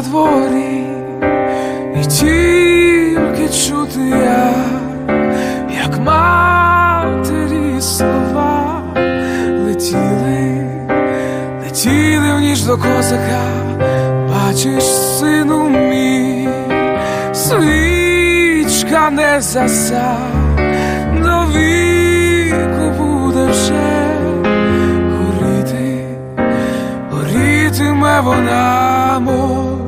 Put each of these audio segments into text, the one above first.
дворі, і тільки чути я, як матері слова летіли, летіли в ніч до козака, бачиш, сину мій, свічка не заса, до віку буде вже горіти, горітиме вона молодий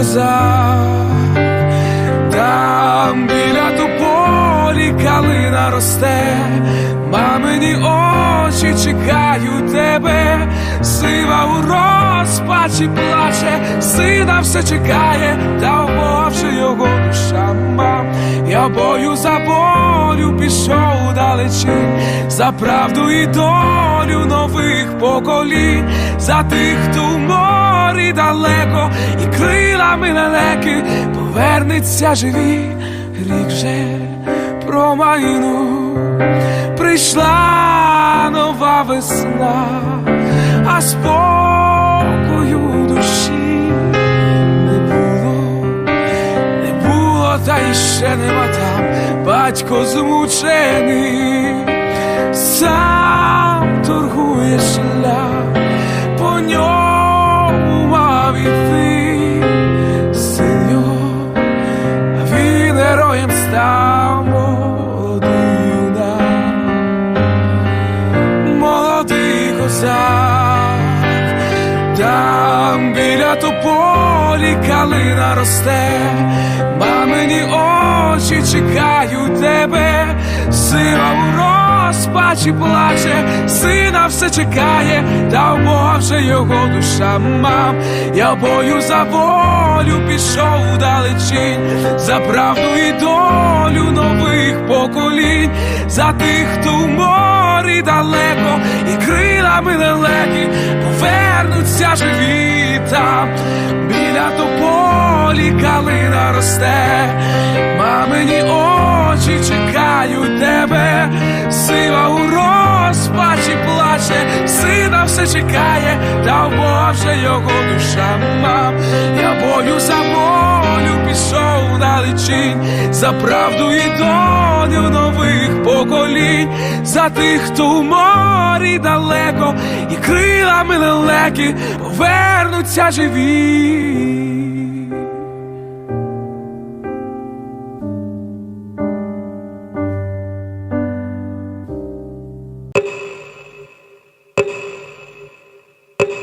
козак, там біля тополі калина росте, мамині очі чекають тебе, сива у розпачі плаче, сина все чекає, та вмовши його душа мам. Я бою за болю пішов далечінь, за правду і долю нових поколінь, за тих, хто в морі далеко, і крилами лелеки повернеться живі, рік вже промайнув, прийшла нова весна, а спокою душі не було. Не було, та й ще нема там. Батько змучений, сам Там біля тополі калина росте, мамині очі чекають тебе, сила у розпачі плаче, сина все чекає, та Бога його душа мам. Я бою за волю пішов далечінь, за правду і долю нових поколінь, за тих, хто в морі далеко, і крилами лелеки повернуться живі там, біля тополі калина росте, мамині очі чекають тебе, сила у розпачі плаче, сина все чекає, та вже його душа. Мам. Я бою за волю пішов далечінь, за правду і долю нових поколінь, за тих, хто у морі далеко, і крилами лелеки повернуться живі.